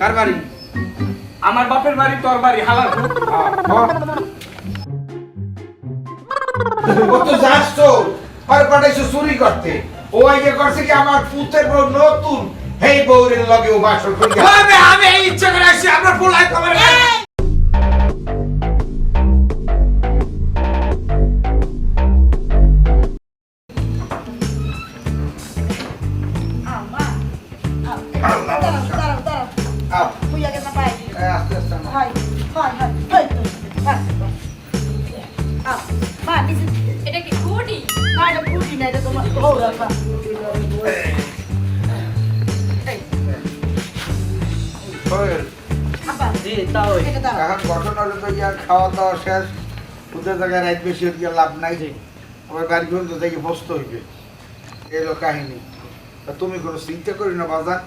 কার বাড়ি? আমার বাপের বাড়ি তোর বাড়ি হালাল। ও তো যাস তো। আর পাঠাইছো চুরি করতে। ও আইয়ে করছে কি আমার পুতের বউ নতুন? হেই বউরের লগে ও বাসর করিয়া আমি আমি এই ইচ্ছা করে আসছি আপনার পোলাই তোমার তাও এখন ঘটনা হলো তো ইয়ার খাওয়া দাওয়া শেষ ওদের জায়গায় রাত বেশি হয়ে লাভ নাই। আবার বাড়ি পর্যন্ত থেকে বসত হইবে। এলো কাহিনী। তা তুমি কোনো চিন্তা করি না বাজার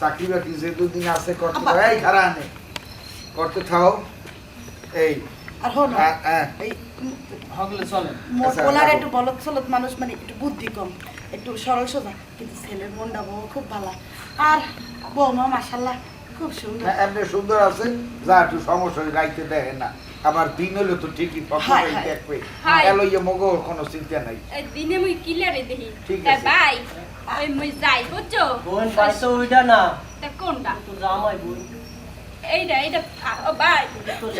চাকরি বাকরি যে দুদিন আছে করতে এই খারা আনে। করতে থাও। এই। আর হো না আ, আ, এই হগলে চলে মোর আচ্ছা। একটু বলত মানুষ মানে একটু বুদ্ধি কম একটু সরল সোজা কিন্তু ছেলের মনটা বউ খুব ভালো। আর বৌমা খুব সুন্দর। হ্যাঁ, এমনি সুন্দর আছে যা একটু সমস্যা রাইতে দেখে না। আবার দিন হলে তো ঠিকই পকেটে দেখবে। এলো ইয়ে মগো কোনো চিন্তা নাই। দিনে মুই কিলারে দেখি। ঠিক আছে। ভাই ওই মুই যাই বুঝছ? বোন পাইছো ওইটা না? তা কোনটা? তো জামাই বোন। এইটা এইটা ভাই।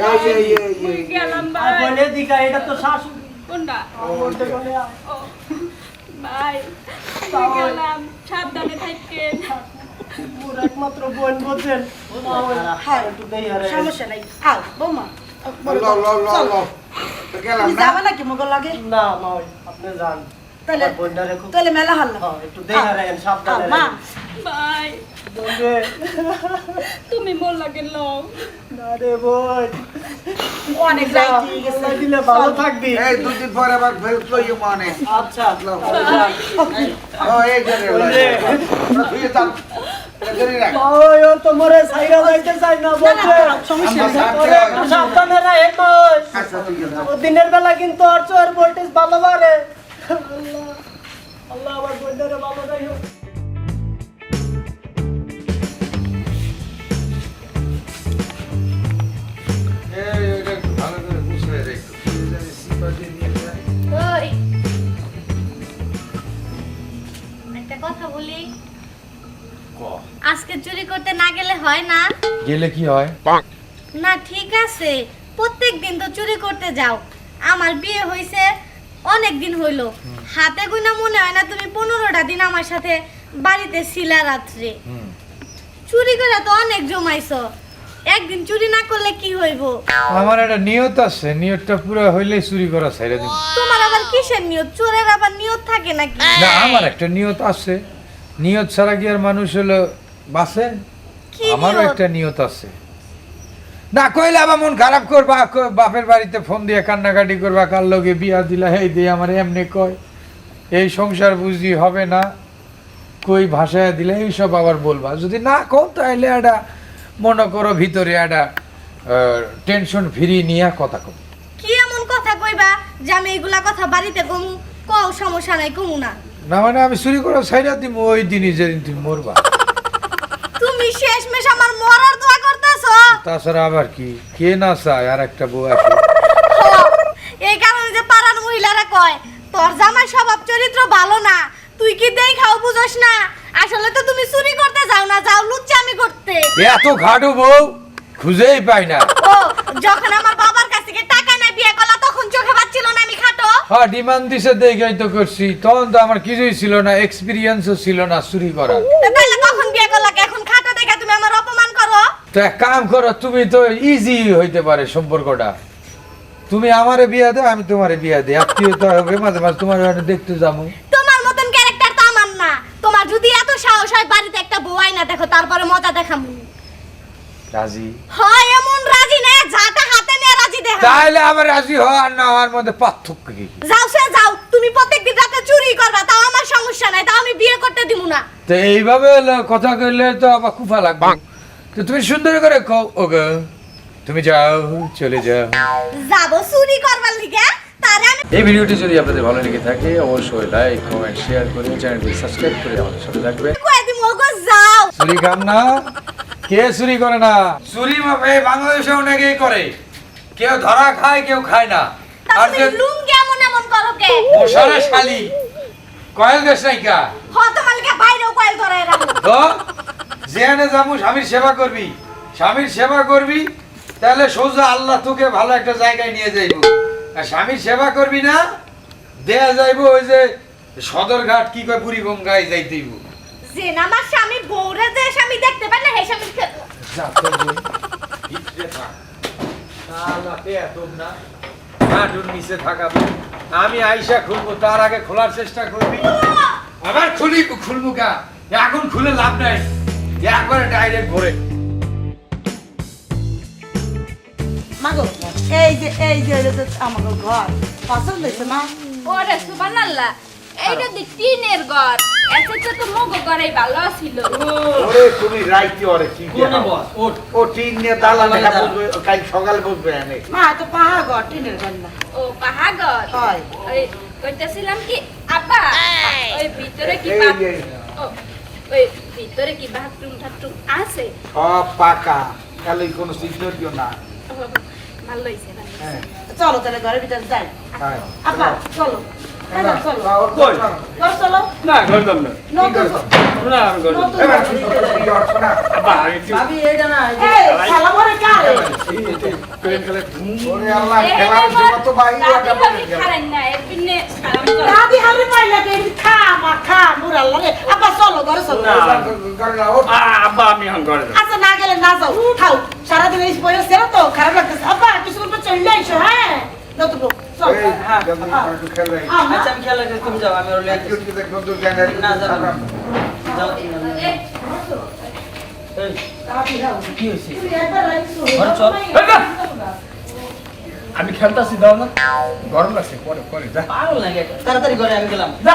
এই এই এই গেলাম ভাই বোনের দিকা এটা তো শাশুড়ি। কোনটা ওইটা বলে ভাই গেলাম। সাবধানে থাকেন মোর একমাত্র বোন বোঝেন। হ্যাঁ একটু দেই আরে সমস্যা নাই। আও বৌমা। ল ল ল ল গেলাম তুমি না? যাবা নাকি মগর লাগে? না মা আপনি যান। তাহলে বোনটারে খুব তাহলে মেলা হাল্লা হ্যাঁ, একটু দেই আরে সাবধানে মা। ভাই বোন তুমি মোর লাগে লও। না রে বোন। অনেক যা, গেছে। দিলে ভালো থাকবি। এই দুদিন পরে আবার ফেরত লইও মনে। আচ্ছা লো। ও এই যে রে ওই যে। সাইরা যাইতে চাই না একটু সাবধানে রাখ আচ্ছা দিনের বেলা কিন্তু আর চোর ভোল্টেজ ভালো বাড়ে। আল্লাহ আল্লাহ ভালো রাখো কথা বলি। আজকে চুরি করতে না গেলে হয় না? গেলে কি হয়? না ঠিক আছে। প্রত্যেক দিন তো চুরি করতে যাও। আমার বিয়ে হয়েছে অনেক দিন হইল। হাতে গুনা মনে হয় না তুমি পনেরোটা দিন আমার সাথে বাড়িতে ছিলা রাত্রে। চুরি করে তো অনেক জমাইছো। একদিন চুরি না করলে কি হইব? আমার একটা নিয়ত আছে নিয়তটা পুরো হইলে চুরি করা ছাইরা দিন। তোমার আবার কিসের নিয়ত? চোরের আবার নিয়ত থাকে নাকি? না আমার একটা নিয়ত আছে। নিয়ত ছাড়া কি আর মানুষ হলো বাসে আমারও একটা নিয়ত আছে। না কইলে আমার মন খারাপ করবা বাপের বাড়িতে ফোন দিয়ে কান্নাকাটি করবা কার লোকে বিয়া দিলা হেই দিয়ে আমার এমনি কয়। এই সংসার বুঝি হবে না কই ভাষায় দিলে এইসব আবার বলবা। যদি না কও তাহলে একটা মনে করো ভিতরে একটা টেনশন ফ্রি নিয়ে কথা কম কি এমন কথা কইবা? যে আমি এগুলা কথা বাড়িতে কমু কও সমস্যা নাই কমু না। না মানে আমি চুরি করা ছাইরা দিব ওই দিনই যেদিন তুমি মরবা। তুমি শেষমেশ আমার মরার দোয়া করতেছো? তাছাড়া আবার কি? কে না চায় আর একটা বউ আছে? এই কারণে যে পাড়ার মহিলারা কয় তোর জামাই স্বভাব চরিত্র ভালো না তুই কি দেই খাও বুঝোস না? আসলে তো তুমি চুরি করতে যাও না যাও লুচ্চামি করতে। এত ঘাটু বউ খুঁজেই পাই না। ও যখন আমার বাবার কাছ থেকে টাকা না বিয়ে করলা তখন চোখে পাচ্ছিল না আমি খাটো হ্যাঁ ডিমান্ড দিছে দেখেই তো করছি। তখন তো আমার কিছুই ছিল না এক্সপিরিয়েন্সও ছিল না চুরি করার। তো তাহলে কখন বিয়ে করলা এখন খাটো দেখে তুমি আমার অপমান করো। তো এক কাম করো তুমি তো ইজি হইতে পারে সম্পর্কটা। তুমি আমারে বিয়া দাও আমি তোমারে বিয়া দিই। আত্মীয়তা হবে মাঝে মাঝে তোমার ওখানে দেখতে যাব। তোমার মতন ক্যারেক্টার তো আমার না। তোমার যদি এত সাহস হয় বাড়িতে একটা বউ আইনা দেখো তারপরে মজা দেখামু। রাজি। হয় এমন রাজি নে যাটা হাতে নিয়ে রাজি দেখা তাহলে আবার রাজি হওয়া আর না হওয়ার মধ্যে পার্থক্য কি? যাও সে যাও। তুমি প্রত্যেকদিন রাতে চুরি করবা তাও আমার সমস্যা নাই তাও আমি বিয়ে করতে দিব না। তো এইভাবে কথা কইলে তো আবার কুফা লাগবে। তো তুমি সুন্দর করে কও ওগো তুমি যাও চলে যাও। যাব চুরি করবার লিগে তারে আমি এই ভিডিওটি যদি আপনাদের ভালো লেগে থাকে অবশ্যই লাইক কমেন্ট শেয়ার করে চ্যানেলটি সাবস্ক্রাইব করে আমাদের সাথে থাকবে। ওগো যাও। চুরি কাম না। কে চুরি করে না? চুরি বাংলাদেশে অনেকেই করে। কেউ ধরা খায় কেউ খায় না। আর যে লুঙ্গি এমন এমন করো কে? মশারে শালি। কয়েল দেশ নাইকা হ তোমালকে বাইরেও কয়েল ধরে রাখো তো যেখানে যাব স্বামীর সেবা করবি। স্বামীর সেবা করবি তাহলে সোজা আল্লাহ তোকে ভালো একটা জায়গায় নিয়ে যাইব। আর স্বামীর সেবা করবি না দেয়া যাইব ওই যে সদরঘাট কি কয় বুড়ি গঙ্গায় যাইতেইব। যে না আমার স্বামী বউরে যে স্বামী দেখতে পায় না হে স্বামী যা তোর হাঁটুর নিচে থাকাবো। আমি আইসা খুলবো তার আগে খোলার চেষ্টা করবি। আবার খুলি খুলবো কা এখন খুলে লাভ নাই। একবারে ডাইরেক্ট ভরে। মাগো এই যে এই যে আমাকে ঘর। পছন্দ হয়েছে না ওরে সুবহানাল্লাহ। এইটা দি টিনের ঘর এসে তো মগো ঘরেই ভালো ছিল। ওরে তুমি রাইতে ওরে কি কোনে বস ও টিন নিয়ে দেখা দাঁড়া। কাল সকালে বসবে এনে। না তো পাহাড় ঘর টিনের ঘর না। ও পাহাগর হয়। ওই কইতেছিলাম কি আব্বা ওই ভিতরে কি ও, ওই ভিতরে কি বাথরুম আছে? সব পাকা তাহলে কোনো দিও না। ভালো হইছে। হ্যাঁ। চলো তাহলে ঘরের ভিতরে যাই। হ্যাঁ আপা চলো। আব্বা আব্বা আচ্ছা না গেলে না যাও খাও সারাদিন এই বয়স তো খারাপ লাগতেছে। আপা কিছু চলে আইসো হ্যাঁ? হ্যাঁ, হ্যাঁ। খেলে আচ্ছা আমি খেয়াল রাখি তুমি যাও আমি ওর না, যাব যাও। আমি খেলতাছি দাও না। গরম লাগছে পরে পরে যা। পাগল তাড়াতাড়ি ঘরে আমি গেলাম। যা।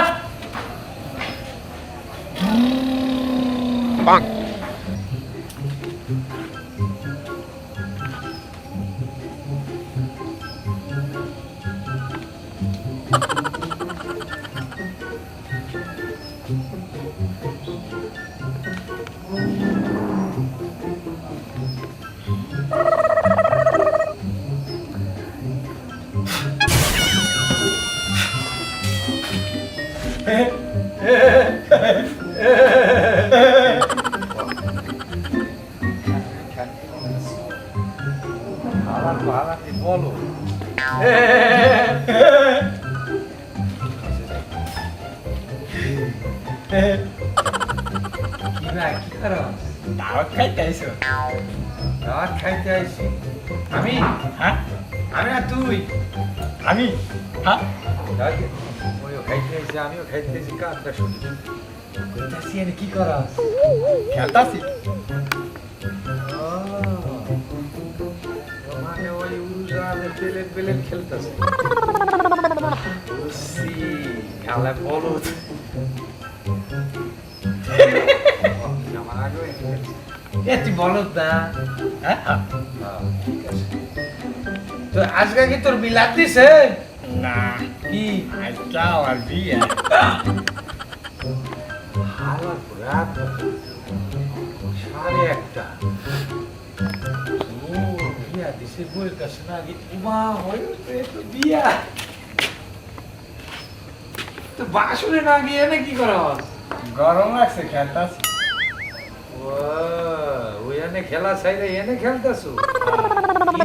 আমি? হ্যাঁ? ওইও খাইতে আইছি আমিও খাইতে আইছি কাজটা শুনি কইতাছি এনে কি ও, ও মানে ওই উড়ানে পেলেন পেলেন খেলতেছে। খেলা বলো আমার আগে এ তুই বলত না? হ্যাঁ হ্যাঁ, ঠিক আছে। তো আজকে কি তোর মিলাদ দিছে না কি? আজটা আমার বিয়ে। হালা রাত সাড়ে একটা ও বিয়া দিছে বইয়ের কাছে না আগে উমা হয়ে তো বিয়া তো বাসনে না গিয়ে না কি করা গরম লাগছে খেলতাছি। ও ওই এনে খেলা ছাইরা এনে খেলতেছো?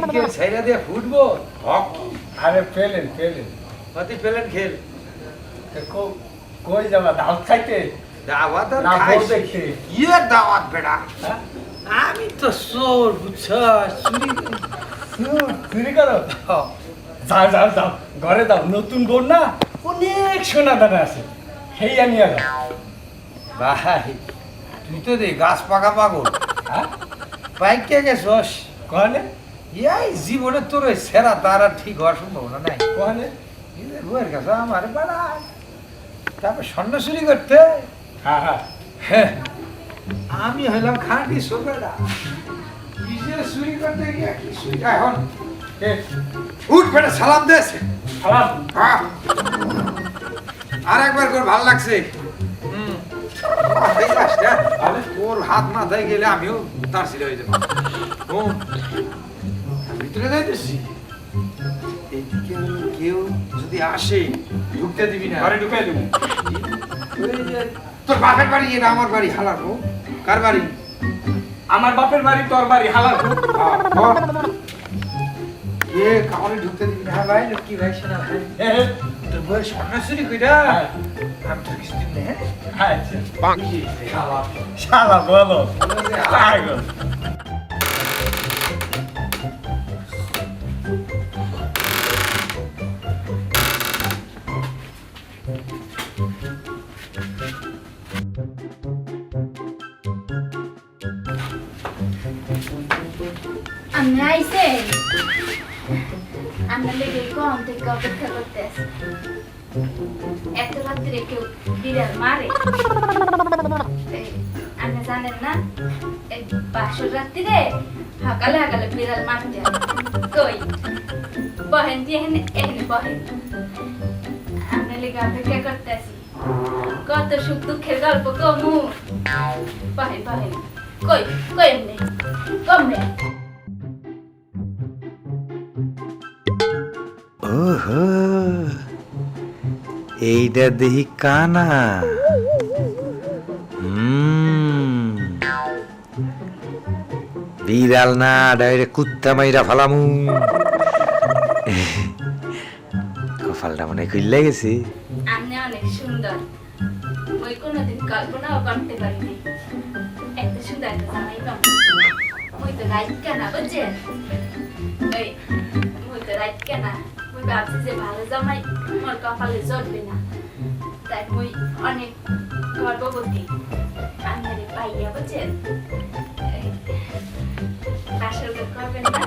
ক্রিকেট ছাইরা দিয়ে ফুটবল হকি? আরে পেলেন পেলেন। অতি পেলেন খেল। কই যাবা দাওয়াত খাইতে? দাওয়াত না, বউ। দেখতে। ইয়ে দাওয়াত বেড়া? হ্যাঁ? আমি তো সোর বুঝছস চুরি চুরি করো? যাও যাও যাও ঘরে যাও। নতুন বোন না? অনেক সোনা দানা আছে। সেই আমি আর। ভাই তুই তো দে গাছ পাকা পাগল। হ্যাঁ? বাইক কে গেছস? কনে ইয়াই জীবনে তোর ওই সেরা তার আর ঠিক হওয়ার সম্ভাবনা নাই। কনে রুয়ের কাছে আমার তারপর স্বর্ণ চুরি করতে হ্যাঁ। আমি হইলাম খাঁটি সোবেরা কিসের চুরি করতে গিয়ে কি চুরি এখন উঠ বেটা সালাম সালাম। আর একবার করে ভালো লাগছে। তোর হাত মাথায় গেলে আমিও তার ছিল হয়ে যাব। ভিতরে যাইতেছি এইদিকে আমি কেউ যদি আসে ঢুকতে দিবি না। ঘরে ঢুকাই দেবো। তোর বাপের বাড়ি এটা আমার বাড়ি হালাবো কার বাড়ি? আমার বাপের বাড়ি তোর বাড়ি হালার হ্যাঁ, এ কাউরে ঢুকতে দিবি না। হ্যাঁ ভাই কি ভাই শোনা ভাই। তোর বয়স সন্ন্যাসুরি কইরা। আমি তো কিছু দিন হ্যাঁ? আচ্ছা। কি শালা। শালা বলো। পাগল আমি আইসে আমরা লেগে কম থেকে অপেক্ষা করতে আসি এত রাত্রে কেউ বিড়াল মারে? আপনি জানেন না? এই বাসর রাত্রিরে সকালে সকালে বিড়াল মারতে। কই? বহেন দিয়ে এখানে এখানে বহেন। আমরা লেগে অপেক্ষা করতে আসি কত সুখ দুঃখের গল্প কমু। বহেন বহেন। কই কই এমনি? কমরে? এইটা দেখি কানা। বিড়াল না, ডাইরে কুত্তা মাইরা ফালামু। কপালটা মনে খুললে গেছে। আপনি করতে পারিনি। এত সুন্দর ওই তো রাইট কেনা, বুঝছেন? ওই তো রাইট কেনা। ভাবছি যে ভালো জামাই মোর কপালে জড়বে না। তাই ওই অনেক গর্ভবতী আপনারে পাইয়া বুঝছেন? আসলে করবেন না।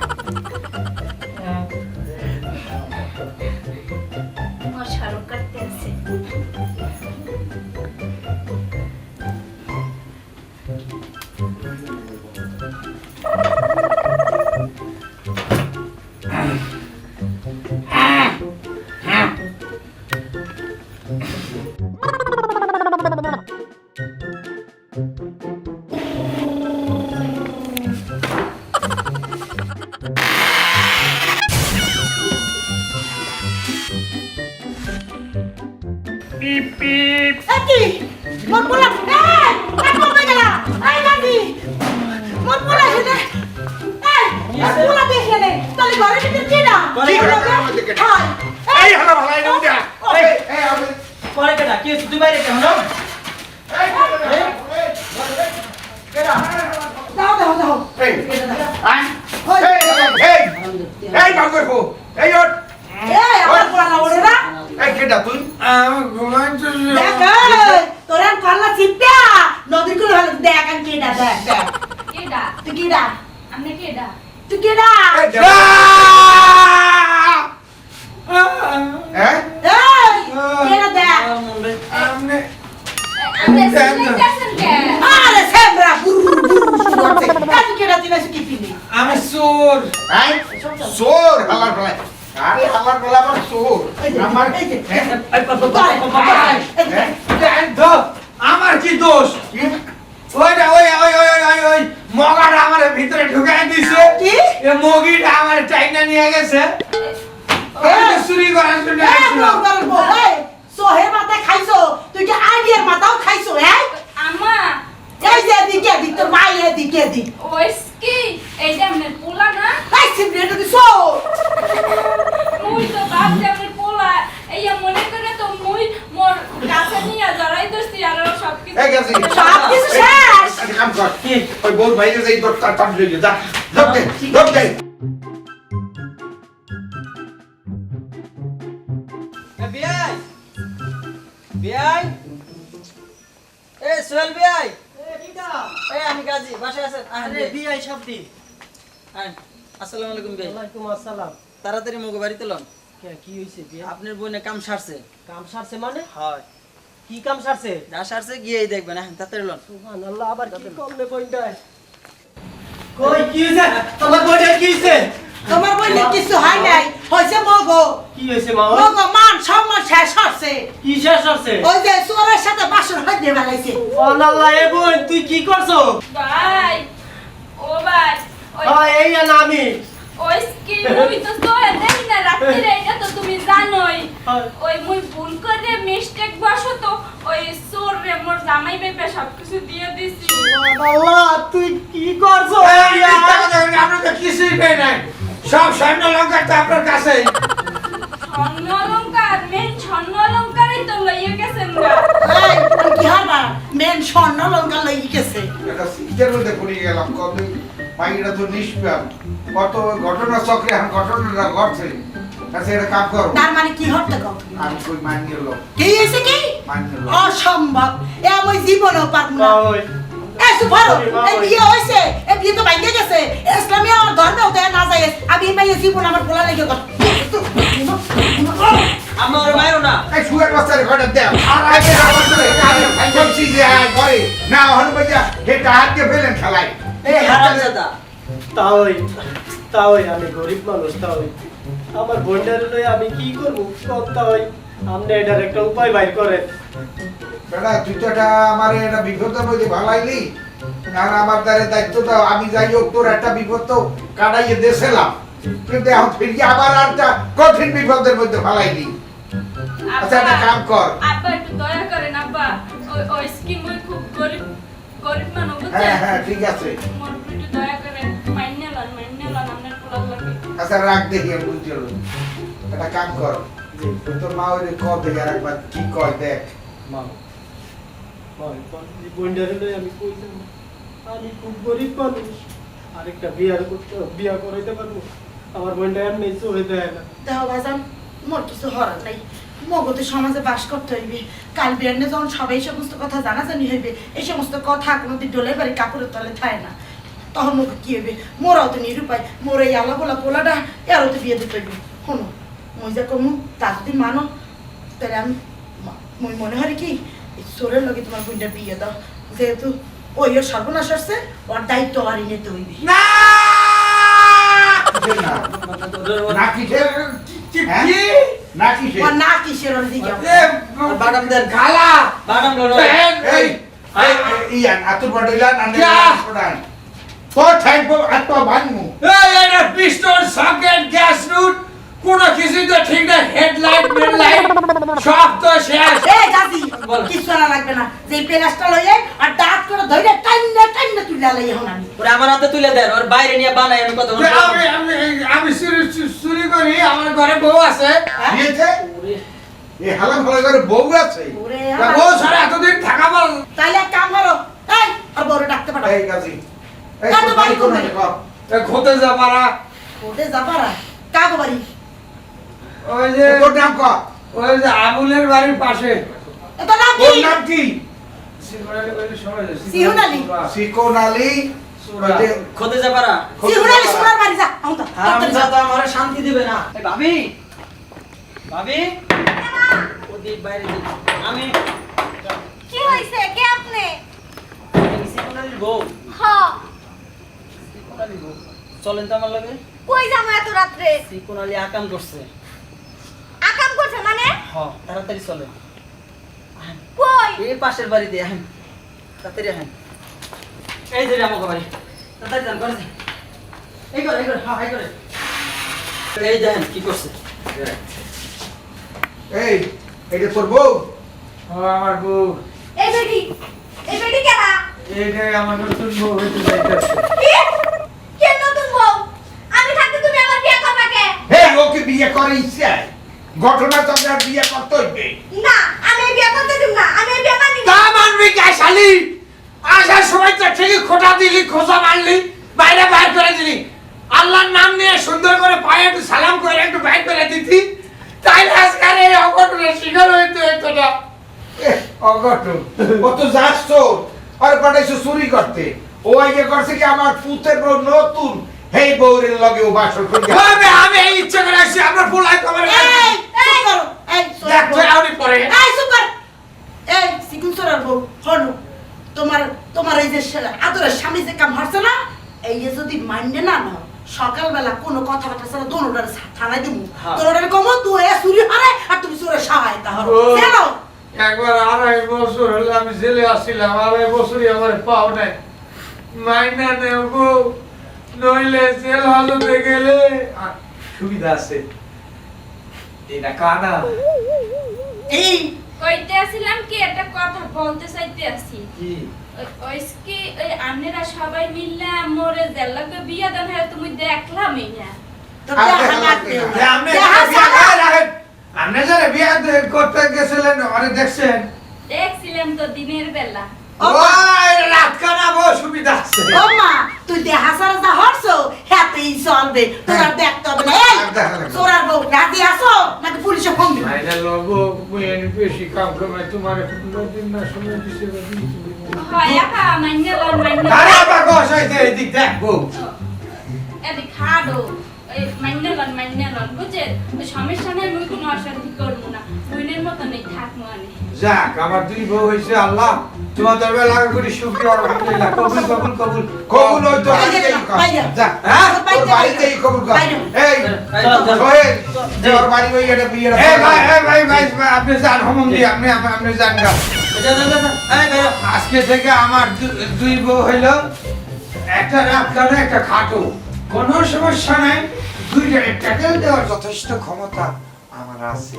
কি? হাই এই হালা ভালাই না উঠা এই এই আমি পরে কেটা কি তুই বাইরে কেমন দাও দাও দাও এই আই এই এই এই কো এই ওঠ এই আমার পোলা না না এই কেডা তুই আমি ঘুমাইতে দেখ চিপটা নদীর কুলে দেখ আমি কেডা দেখ দেখ কেডা তুই কেডা তুই কেডা এই যা। হ্যাঁ এই কেডা দেখ আমনে আপনি শুনতেছেন কে আরে সেমরা বুরু বুরু করতে কাজ কেডা দিনা কি পিনি আমি চোর আই সোর হালার ভালাই আরে হালার ভালাই আমার সোর আমার এই যে হ্যাঁ? এই যে এই তো, আমার কি দোষ কি? ওইটা ওই ওই ওই ওই ওই মগাটা আমার ভিতরে ঢুকাই দিছে। কি? এ মগিটা আমার টাইনা নিয়ে গেছে। তো চুরি করার জন্য মাথা খাইছো? তুই কি আইডিয়ার মাথাও খাইছো হ্যাঁ? আমা এই যে দিকে দি তোর মাই এদিকে দি ওইস কি এই যে আপনার পোলা না? এই সিমরেটা দিছো মুই তো ভাবছি আপনার পোলা। এই মনে করে তো মুই মোর কাছে নিয়ে জড়াই ধরছি আর সব কিছু সব কিছু শেষ। কাম কর। ওই বল ভাইরে যাই তোর তার তার লইয়ে যা লোক দে লোক দে। বিআই! বিআই! এ সোহেল বিআই! এ আমি গাজী বাসায় আছেন? আরে বিআই শব্দি আসসালামু আলাইকুম বিআই ওয়ালাইকুম আসসালাম। তাড়াতাড়ি মগো বাড়িতে লন। কি হইছে বিয়া আপনার বোনে কাম সারছে। কাম সারছে মানে? হয়। কি কাম সারছে? যা সারছে গিয়েই দেখবেন হ্যাঁ তাড়াতাড়ি লন। সুবহানাল্লাহ আবার কি করলে বইন্ডায় কই কি হইছে? তোমার বইটা কি হইছে? তোমার বইলে কিছু হয় নাই। হইছে মগো। কি হইছে মা মগো মান সম্মান শেষ হচ্ছে। কি শেষ আছে ওই যে চোরের সাথে বাসর হইতে বেলাইছে আল্লাহ এ বোন তুই কি করছ? ভাই ও ভাই ওই হ্যাঁ এই আমি। ওই স্কিন মুই তো তোরে দেখি না রাত্রিরে এটা তো তুমি জানোই। ওই মুই ভুল করে মিস্টেক বশত ওই সোর রে মোর জামাই বেপে সব কিছু দিয়ে দিছি আল্লাহ তুই কি করছ আমরা তো কিছুই পেয়ে নাই সব সৈন্য লঙ্কার তো আপনার কাছে স্বর্ণ অলঙ্কার মেন স্বর্ণ অলঙ্কারই তো লইয়া গেছেন গা এই কি হবা মেন স্বর্ণ লঙ্কা লাগি গেছে একটা সিটের মধ্যে গেলাম কত পাখিটা তো নিষ্প্রাণ। কত ঘটনা চক্রে এখন ঘটনাটা ঘটছে। আচ্ছা এটা কাম করো। তার মানে কি হতে কও? আমি কই মান্য লোক কি হয়েছে কি? লোক অসম্ভব। এ আমি জীবনেও পারব না। এ সুপারো এই বিয়ে হয়েছে এই বিয়ে তো ভাঙে গেছে। ইসলামী আমার ধর্মেও দেয় না যায়। আমি এই মেয়ে জীবন আমার পোলা লেগে কর। আমার মায়েরও না। এই সুগার বাচ্চারে ঘরে দেও আর আগে বাচ্চারে আমি বলছি যে আয় ঘরে। না হনুমাইয়া এটা হাত দিয়ে ফেলেন খেলায়। তাই তাই আমি গরিব মানুষ তাই আমার বোনটার লই আমি কি করব? কত তাই আপনি এটার একটা উপায় বাইর করেন। বেটা তুই তো এটা আমার এটা বিপদের মধ্যে ভালাইলি আর আমার দ্বারে দায়িত্ব দাও। আমি যাই হোক তোর একটা বিপদ তো কাটাইয়ে দেশেলাম কিন্তু এখন ফিরিয়ে আবার আর একটা কঠিন বিপদের মধ্যে ভালাইলি আচ্ছা একটা কাম কর। আব্বা একটু দয়া করেন আব্বা। ওই ওই গরিব মানুষ হ্যাঁ হ্যাঁ ঠিক আছে। মোর একটু দয়া করেন মাইনে লন মাইনে লন আপনার পোলার লাগে আচ্ছা রাখ দেখি আমি বুঝতে পারলাম। একটা কাম কর তোর মা ওই কল দেখে আর একবার কি কয় দেখ। মা এই বোনটার লই আমি কই আমি খুব গরিব মানুষ। আরেকটা বিয়ার করতে বিয়া করাইতে পারব। আমার বোনটা এমনি চলে দেয় না। দেখো বাজান মোর কিছু হরার নাই। মগতে সমাজে বাস করতে হইবে। কাল বিয়ান্নে যখন সবাই এই সমস্ত কথা জানাজানি হইবে এই সমস্ত কথা কোনোদিন ডোলের বাড়ি কাপড়ের তলে থাকে না। তখন মুখে কি হইবে? মোরাও তো নিরুপায় মোর এই আলা বলা পোলাটা এরও তো বিয়ে দিতে হইবে। শোনো মই যা কমু তা যদি মানো তাহলে আমি মই মনে হয় কি চোরের লগে তোমার বোনটার বিয়ে দাও। যেহেতু ওই ওর সর্বনাশ আসছে ওর দায়িত্ব আরই নিতে হইবে। না! না? হ্যাঁ? না কিসের? না কিসের ওর দিকে? এ, গালা পেন, এই এই ইয়ান আতুর বড়িলা না এই এটা সকেট গ্যাস রুট কোনো তো ঠিক না হেডলাইট মেডলাইট সব তো শেষ। এই দাদি কিছু না লাগবে না। যে পেলাসটা লইয়ে আর ধরে টাইনা টাইনা তুলে লই এখন আমি। ওরে আমার হাতে তুলে দেন ওর বাইরে নিয়ে বানাই আমি কত আমি আমি আমি চুরি চুরি করি আমার ঘরে বউ আছে। দিয়েছে এই হালাম হালা করে বউ আছে? বউ ছাড়া এতদিন থাকা বল। তাহলে কাম করো এই আর বড় ডাকতে পারো। এই কাজী এই বাড়ি বাড়ি কোথায়? কোথায় কর খোঁতে যা পারা ওতে বাড়ি? ওই যে তোর নাম কর ওই যে আমুলের বাড়ির পাশে। তোর নাম কি? সিহুন আলী। সিকোন আলী সুরা। ওই যে খোদে যাবারা সিহুনালি সোনার বাড়ি যা আউন তো হারামজাদা আমার শান্তি দিবে না। এই ভাবি ভাবি। ওদিক বাইরে দিক আমি কি হইছে? কে আপনি? আমি বউ। হ। সিকোনালির বউ। চলেন তো আমার লগে। কই যাব এত রাত্রে? সিকোনালি আকাম করছে। আকাম করছে মানে? হ তাড়াতাড়ি চলেন। কই? এই পাশের বাড়িতে আহেন। তাড়াতাড়ি আহেন। এই যে আমাকে বাড়ি। তাড়াতাড়ি যান করে এই করে এই করে হ্যাঁ এই করে এই দেখেন কি করছে? এই এটা তোর ও আমার বউ। এই বেডি এই বেডি কেনা এইটাই আমার নতুন বউ হইতে যাইতেছে কে? নতুন বউ? আমি থাকতে তুমি আমার বিয়ে করবে কে? হে ওকে বিয়ে করে ইচ্ছে ঘটনা আর বিয়ে করতে হইবে। না আমি এই বিয়ে করতে দিব না আমি এই বিয়ে মানি না তা মানবি আসার সময় তো ঠিকই খোটা দিলি খোঁজা মারলি বাইরে বাইর করে দিলি। আল্লাহর নাম নিয়ে সুন্দর করে পায়ে একটু সালাম করে একটু বাইর করে দিতি। তাই আজকাল এই অঘটনের শিকার হইতে হইতো না। অঘটন। ও তো যাস চোর আর পাঠাইছো চুরি করতে। ও আইয়ে করছে কি আমার পুতের বউ নতুন? হেই বউরের লগে ও বাসর করি আমি এই ইচ্ছে করে আসছি আমরা ফুলাই কবর এই এই দেখ। আউনি পরে। এই বউ তোমার তোমার এই যে আদরের স্বামী যে কাম হারছে না এই যে যদি মান্য না নাও সকালবেলা কোনো ছাড়া দোনোটার থানায় দিব হ্যাঁ। দোনোটার কমো তুই চুরি হারে আর তুমি সহায়তা হরো। জানো একবার আড়াই বছর হলে আমি জেলে আসছিলাম আড়াই বছরই আমার পাও নাই। মাইনা গো নইলে জেল হাজতে গেলে সুবিধা আছে। এটা কানা। এই কইতে আসছিলাম কি একটা কথা বলতে চাইতে আসি। কি? ওই- ওই কি ওই আন্নেরা সবাই মিললে মোরে জেলাকে বিয়া দেন হয় তুমি দেখলামই না বিয়ে দে- করতে গেছিলেন আরে দেখছেন? দেখছিলাম তো দিনের বেলা। ওই রাত কানা বউ সুবিধা আছে। ও মা তুই দেহা সারা যা হরছো হ্যাতেই চলবে তোরা আর দেখতে হবে না। এই! না। বউ রাতে আসো নাকি পুলিশে ফোন দিবে? মাইনা লগো বুয়েন বেশি কাম করে তোমার দিন না সময় দিছে বা একা মাইনে একা মাইনে আরে বাবা আবার সাইতে এদিক দেখ বউ। এদিক খাডো এই মাইন্যালন মাইন্যালন বুঝে ওই সমস্যা নেই মুই কোনো অশান্তি করব না। বুইনের মতো নেই থাকব আমি যাক আমার দুই বউ হয়েছে আল্লাহ। তোমার দরবার লাগা করি শুক্রিয়া আলহামদুলিল্লাহ। কবুল কবুল কবুল। কবুল। হ্যাঁ? তোর বাড়িতেই কবুল কর। এই। সোহেল, যে ওর বাড়ি ওই এই ভাই এই ভাই ভাই আপনি যান হোমম দিয়ে আপনি আপনি- যান গা। আজকে থেকে আমার দুই বউ হইল। একটা রাত কানা একটা খাটো। কোনো সমস্যা নাই দুইটা টাকা দেওয়ার যথেষ্ট ক্ষমতা আমার আছে।